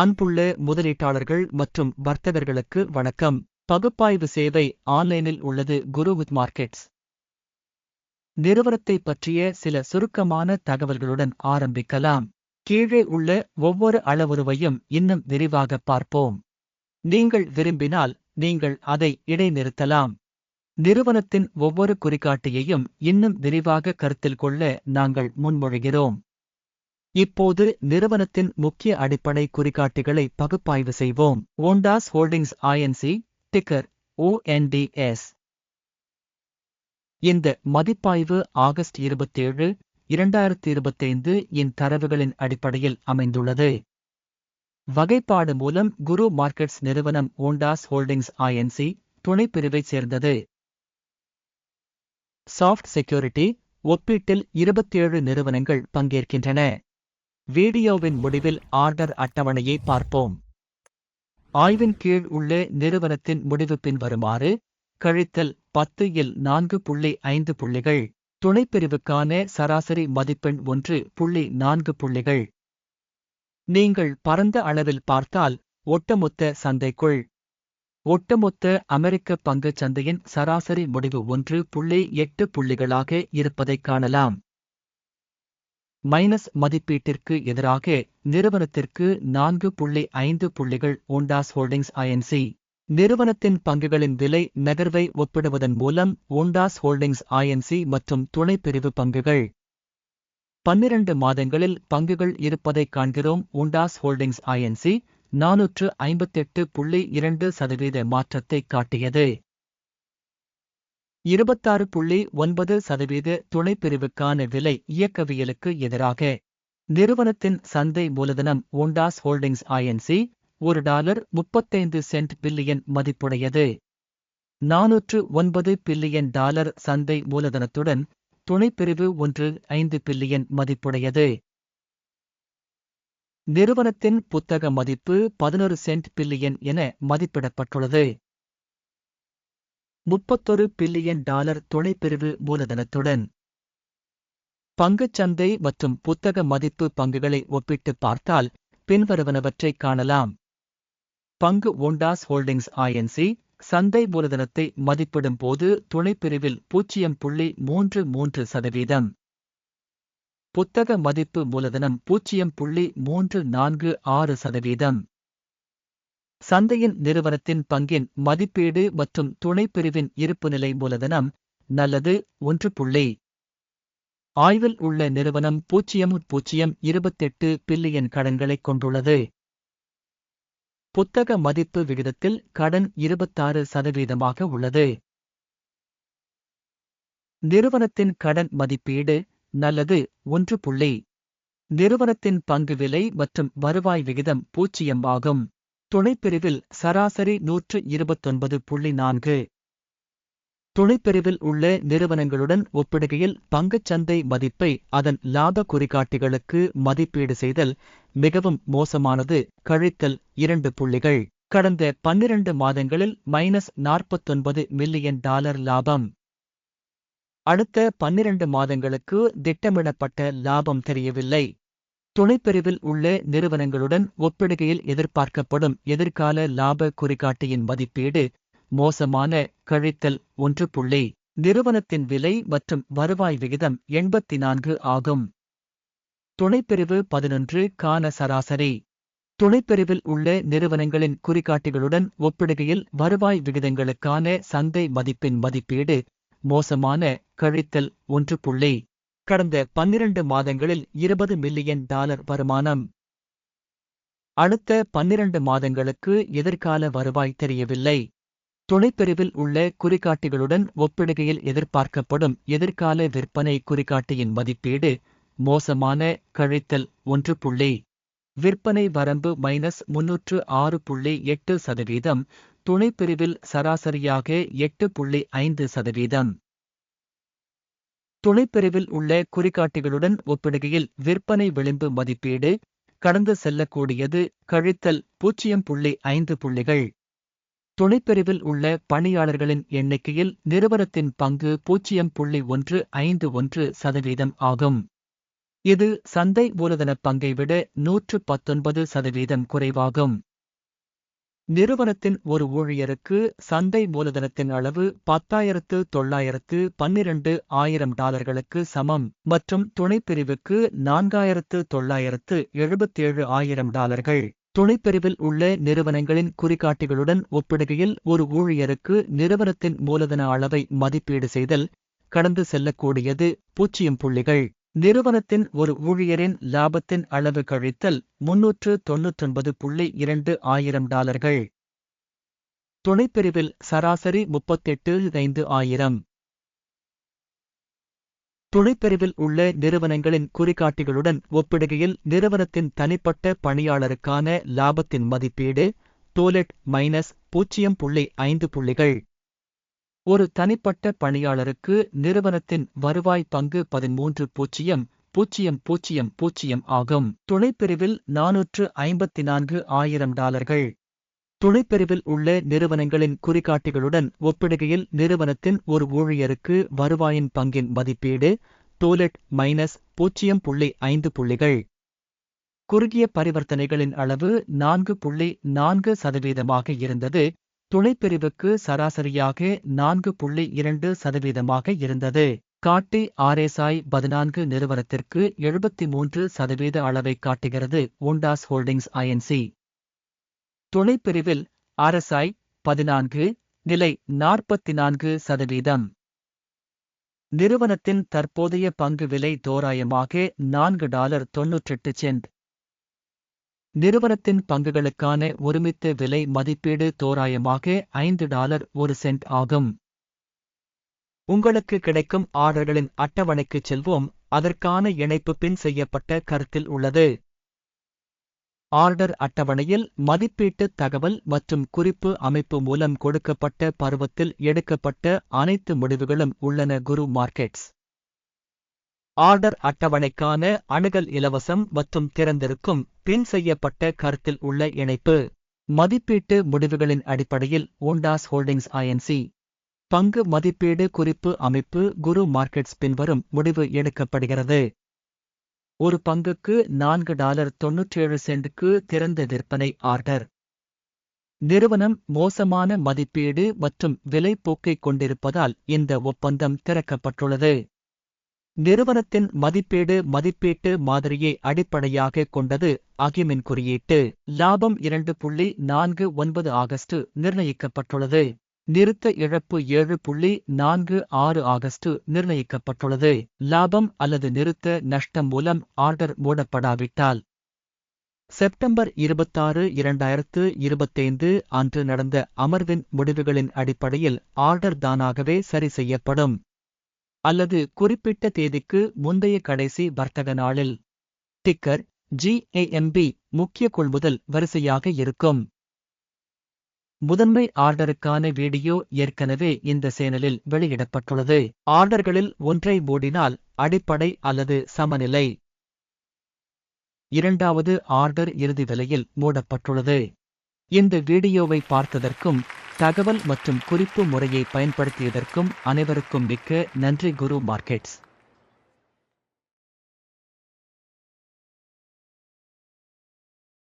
அன்புள்ள முதலீட்டாளர்கள் மற்றும் வர்த்தகர்களுக்கு வணக்கம். பகுப்பாய்வு சேவை ஆன்லைனில் உள்ளது குரு வித் மார்க்கெட்ஸ். நிறுவனத்தை பற்றிய சில சுருக்கமான தகவல்களுடன் ஆரம்பிக்கலாம். கீழே உள்ள ஒவ்வொரு அளவுருவையும் இன்னும் விரிவாக பார்ப்போம். நீங்கள் விரும்பினால் நீங்கள் அதை இடைநிறுத்தலாம். நிறுவனத்தின் ஒவ்வொரு குறிகாட்டியையும் இன்னும் விரிவாக கருத்தில் கொள்ள நாங்கள் முன்மொழிகிறோம். இப்போது நிறுவனத்தின் முக்கிய அடிப்படை குறிகாட்டிகளை பகுப்பாய்வு செய்வோம். Ondas Holdings Inc ticker ONDS இந்த மதிப்பாய்வு ஆகஸ்ட் இருபத்தேழு இரண்டாயிரத்தி இருபத்தைந்து இன் தரவுகளின் அடிப்படையில் அமைந்துள்ளது. வகைப்பாடு மூலம் குரு மார்க்கெட்ஸ் நிறுவனம் ஓண்டாஸ் ஹோல்டிங்ஸ் ஐஎன்சி துணைப்பிரிவைச் சேர்ந்தது. சாஃப்ட் செக்யூரிட்டி ஒப்பீட்டில் இருபத்தேழு நிறுவனங்கள் பங்கேற்கின்றன. வீடியோவின் முடிவில் ஆர்டர் அட்டவணையை பார்ப்போம். ஆய்வின் கீழ் உள்ள நிறுவனத்தின் முடிவு பின்வருமாறு கழித்தல் பத்து இல் நான்கு புள்ளி ஐந்து புள்ளிகள் துணைப்பிரிவுக்கான சராசரி மதிப்பெண் ஒன்று புள்ளி நான்கு புள்ளிகள். நீங்கள் பரந்த அளவில் பார்த்தால் ஒட்டமொத்த சந்தைக்குள். ஒட்டுமொத்த அமெரிக்க பங்குச் சந்தையின் சராசரி முடிவு ஒன்று புள்ளி எட்டு புள்ளிகளாக இருப்பதைக் காணலாம். மைனஸ் மதிப்பீட்டிற்கு எதிராக நிறுவனத்திற்கு நான்கு புள்ளி ஐந்து புள்ளிகள் ஓண்டாஸ் ஹோல்டிங்ஸ் ஐஎன்சி நிறுவனத்தின் பங்குகளின் விலை நகர்வை ஒப்பிடுவதன் மூலம் ஓண்டாஸ் ஹோல்டிங்ஸ் ஐஎன்சி மற்றும் துணைப்பிரிவு பங்குகள். பன்னிரண்டு மாதங்களில் பங்குகள் இருப்பதைக் காண்கிறோம் ஓண்டாஸ் ஹோல்டிங்ஸ் ஐஎன்சி நானூற்று ஐம்பத்தெட்டு புள்ளி இரண்டு சதவீத மாற்றத்தை காட்டியது. இருபத்தாறு புள்ளி ஒன்பது சதவீத துணைப்பிரிவுக்கான விலை இயக்கவியலுக்கு எதிராக நிறுவனத்தின் சந்தை மூலதனம் ஒண்டாஸ் ஹோல்டிங்ஸ் ஐஎன்சி ஒரு டாலர் முப்பத்தைந்து சென்ட் பில்லியன் மதிப்புடையது. நானூற்று ஒன்பது பில்லியன் டாலர் சந்தை மூலதனத்துடன் துணைப்பிரிவு ஒன்று ஐந்து பில்லியன் மதிப்புடையது. நிறுவனத்தின் புத்தக மதிப்பு பதினொரு சென்ட் பில்லியன் என மதிப்பிடப்பட்டுள்ளது. முப்பத்தொரு பில்லியன் டாலர் துணைப்பிரிவு மூலதனத்துடன். பங்குச்சந்தை மற்றும் புத்தக மதிப்பு பங்குகளை ஒப்பிட்டு பார்த்தால் பின்வருவனவற்றைக் காணலாம். பங்கு ஒண்டாஸ் ஹோல்டிங்ஸ் ஐஎன்சி சந்தை மூலதனத்தை மதிப்பிடும் போது துணைப்பிரிவில் பூஜ்ஜியம் புள்ளி மூன்று மூன்று சதவீதம். புத்தக மதிப்பு மூலதனம் பூஜ்ஜியம் புள்ளி மூன்று நான்கு ஆறு சதவீதம். சந்தையின் நிறுவனத்தின் பங்கின் மதிப்பீடு மற்றும் துணைப்பிரிவின் இருப்புநிலை மூலதனம் நல்லது ஒன்று புள்ளி. ஆய்வில் உள்ள நிறுவனம் பூஜ்ஜியம் பூஜ்ஜியம் இருபத்தெட்டு பில்லியன் கடன்களைக் கொண்டுள்ளது. புத்தக மதிப்பு விகிதத்தில் கடன் இருபத்தாறு சதவீதமாக உள்ளது. நிறுவனத்தின் கடன் மதிப்பீடு நல்லது ஒன்று புள்ளி. நிறுவனத்தின் பங்கு விலை மற்றும் வருவாய் விகிதம் பூஜ்ஜியம் ஆகும். துணைப்பிரிவில் சராசரி நூற்று இருபத்தொன்பது புள்ளி நான்கு. துணைப்பிரிவில் உள்ள நிறுவனங்களுடன் ஒப்பிடுகையில் பங்குச்சந்தை மதிப்பை அதன் லாப குறிகாட்டிகளுக்கு மதிப்பீடு செய்தல் மிகவும் மோசமானது. கழித்தல் இரண்டு புள்ளிகள். கடந்த பன்னிரண்டு மாதங்களில் மைனஸ் நாற்பத்தொன்பது மில்லியன் டாலர் லாபம். அடுத்த பன்னிரண்டு மாதங்களுக்கு திட்டமிடப்பட்ட லாபம் தெரியவில்லை. துணைப்பிரிவில் உள்ள நிறுவனங்களுடன் ஒப்பிடுகையில் எதிர்பார்க்கப்படும் எதிர்கால லாப குறிகாட்டியின் மதிப்பீடு மோசமான கழித்தல் ஒன்று புள்ளி. நிறுவனத்தின் விலை மற்றும் வருவாய் விகிதம் எண்பத்தி நான்கு ஆகும். துணைப்பிரிவு பதினொன்று கான சராசரி. துணைப்பிரிவில் உள்ள நிறுவனங்களின் குறிகாட்டிகளுடன் ஒப்பிடுகையில் வருவாய் விகிதங்களுக்கான சந்தை மதிப்பின் மதிப்பீடு மோசமான கழித்தல் ஒன்று புள்ளி. கடந்த பன்னிரண்டு மாதங்களில் இருபது மில்லியன் டாலர் வருமானம். அடுத்த பன்னிரண்டு மாதங்களுக்கு எதிர்கால வருவாய் தெரியவில்லை. துணைப்பிரிவில் உள்ள குறிகாட்டிகளுடன் ஒப்பிடுகையில் எதிர்பார்க்கப்படும் எதிர்கால விற்பனை குறிகாட்டியின் மதிப்பீடு மோசமான கழித்தல் ஒன்று புள்ளி. விற்பனை வரம்பு மைனஸ் முன்னூற்று ஆறு புள்ளி எட்டு சதவீதம். துணைப்பிரிவில் சராசரியாக எட்டு புள்ளி ஐந்து சதவீதம். துணைப்பிரிவில் உள்ள குறிகாட்டிகளுடன் ஒப்பிடுகையில் விற்பனை விளிம்பு மதிப்பீடு கடந்து செல்லக்கூடியது கழித்தல் பூஜ்ஜியம் புள்ளி ஐந்து புள்ளிகள். துணைப்பிரிவில் உள்ள பணியாளர்களின் எண்ணிக்கையில் நிறுவனத்தின் பங்கு பூஜ்ஜியம் புள்ளி ஒன்று ஐந்து ஒன்று சதவீதம் ஆகும். இது சந்தை மூலதன பங்கை விட நூற்று பத்தொன்பது சதவீதம் குறைவாகும். நிறுவனத்தின் ஒரு ஊழியருக்கு சந்தை மூலதனத்தின் அளவு பத்தாயிரத்து தொள்ளாயிரத்து பன்னிரண்டு ஆயிரம் டாலர்களுக்கு சமம் மற்றும் துணைப்பிரிவுக்கு நான்காயிரத்து தொள்ளாயிரத்து எழுபத்தேழு ஆயிரம் டாலர்கள். துணைப்பிரிவில் உள்ள நிறுவனங்களின் குறிகாட்டிகளுடன் ஒப்பிடுகையில் ஒரு ஊழியருக்கு நிறுவனத்தின் மூலதன அளவை மதிப்பீடு செய்தல் கடந்து செல்லக்கூடியது பூச்சியம் புள்ளிகள். நிறுவனத்தின் ஒரு ஊழியரின் லாபத்தின் அளவு கழித்தல் முன்னூற்று தொன்னூற்றொன்பது புள்ளி இரண்டு ஆயிரம் டாலர்கள். துணைப்பிரிவில் சராசரி முப்பத்தெட்டு ஐந்து ஆயிரம். துணைப்பிரிவில் உள்ள நிறுவனங்களின் குறிகாட்டிகளுடன் ஒப்பிடுகையில் நிறுவனத்தின் தனிப்பட்ட பணியாளருக்கான லாபத்தின் மதிப்பீடு டோலெட் மைனஸ் பூஜ்ஜியம் புள்ளி ஐந்து புள்ளிகள். ஒரு தனிப்பட்ட பணியாளருக்கு நிறுவனத்தின் வருவாய் பங்கு பதிமூன்று பூஜ்ஜியம் பூஜ்ஜியம் பூஜ்ஜியம் பூஜ்ஜியம் ஆகும். துணைப்பிரிவில் நானூற்று ஐம்பத்தி நான்கு ஆயிரம் டாலர்கள். துணைப்பிரிவில் உள்ள நிறுவனங்களின் குறிகாட்டிகளுடன் ஒப்பிடுகையில் நிறுவனத்தின் ஒரு ஊழியருக்கு வருவாயின் பங்கின் மதிப்பீடு டோலெட் மைனஸ் பூஜ்ஜியம் புள்ளி ஐந்து புள்ளிகள். குறுகிய பரிவர்த்தனைகளின் அளவு நான்கு புள்ளி நான்கு சதவீதமாக இருந்தது. துணைப்பிரிவுக்கு சராசரியாக நான்கு புள்ளி இரண்டு சதவீதமாக இருந்தது. காட்டி ஆர்எஸ்ஐ பதினான்கு நிறுவனத்திற்கு எழுபத்தி மூன்று சதவீத அளவை காட்டுகிறது ஒண்டாஸ் ஹோல்டிங்ஸ் ஐஎன்சி துணைப்பிரிவில் ஆர்எஸ்ஐ பதினான்கு நிலை நாற்பத்தி நான்கு சதவீதம். நிறுவனத்தின் தற்போதைய பங்கு விலை தோராயமாக நான்கு டாலர் தொன்னூற்றெட்டு சென்ட். நிறுவனத்தின் பங்குகளுக்கான ஒருமித்த விலை மதிப்பீடு தோராயமாக ஐந்து டாலர் ஒரு சென்ட் ஆகும். உங்களுக்கு கிடைக்கும் ஆர்டர்களின் அட்டவணைக்குச் செல்வோம். அதற்கான இணைப்பு பின் செய்யப்பட்ட கருத்தில் உள்ளது. ஆர்டர் அட்டவணையில் மதிப்பீட்டு தகவல் மற்றும் குறிப்பு அமைப்பு மூலம் கொடுக்கப்பட்ட பருவத்தில் எடுக்கப்பட்ட அனைத்து முடிவுகளும் உள்ளன. குரு மார்க்கெட்ஸ். ஆர்டர் அட்டவணைக்கான அணுகல் இலவசம் மற்றும் திறந்திருக்கும் பின் செய்யப்பட்ட கருத்தில் உள்ள இணைப்பு. மதிப்பீட்டு முடிவுகளின் அடிப்படையில் ஓண்டாஸ் ஹோல்டிங்ஸ் ஐஎன்சி பங்கு மதிப்பீடு குறிப்பு அமைப்பு குரு மார்க்கெட்ஸ் பின்வரும் முடிவு எடுக்கப்படுகிறது. ஒரு பங்குக்கு நான்கு டாலர் தொன்னூற்றேழு சென்டுக்கு திறந்த விற்பனை ஆர்டர். நிறுவனம் மோசமான மதிப்பீடு மற்றும் விலை போக்கைக் கொண்டிருப்பதால் இந்த ஒப்பந்தம் திறக்கப்பட்டுள்ளது. நிறுவனத்தின் மதிப்பீடு மதிப்பீட்டு மாதிரியை அடிப்படையாக கொண்டது அகிமின் குறியீட்டு. லாபம் இரண்டு புள்ளி நான்கு ஒன்பது ஆகஸ்ட் நிர்ணயிக்கப்பட்டுள்ளது. நிறுத்த இழப்பு ஏழு புள்ளி நான்கு ஆறு ஆகஸ்ட் நிர்ணயிக்கப்பட்டுள்ளது. லாபம் அல்லது நிறுத்த நஷ்டம் மூலம் ஆர்டர் மூடப்படாவிட்டால். செப்டம்பர் இருபத்தாறு இரண்டாயிரத்து இருபத்தைந்து அன்று நடந்த அமர்வின் முடிவுகளின் அடிப்படையில் ஆர்டர் தானாகவே சரி செய்யப்படும். அல்லது குறிப்பிட்ட தேதிக்கு முந்தைய கடைசி வர்த்தக நாளில். டிக்கர் ஜிஏஎம்பி முக்கிய கொள்முதல் வரிசையாக இருக்கும். முதன்மை ஆர்டருக்கான வீடியோ ஏற்கனவே இந்த சேனலில் வெளியிடப்பட்டுள்ளது. ஆர்டர்களில் ஒன்றை மூடினால் அடிப்படை அல்லது சமநிலை. இரண்டாவது ஆர்டர் இறுதி விலையில் மூடப்பட்டுள்ளது. இந்த வீடியோவை பார்த்ததற்கும் தகவல் மற்றும் குறிப்பு முறையை பயன்படுத்தியதற்கும் அனைவருக்கும் மிக்க நன்றி குரு மார்க்கெட்ஸ்.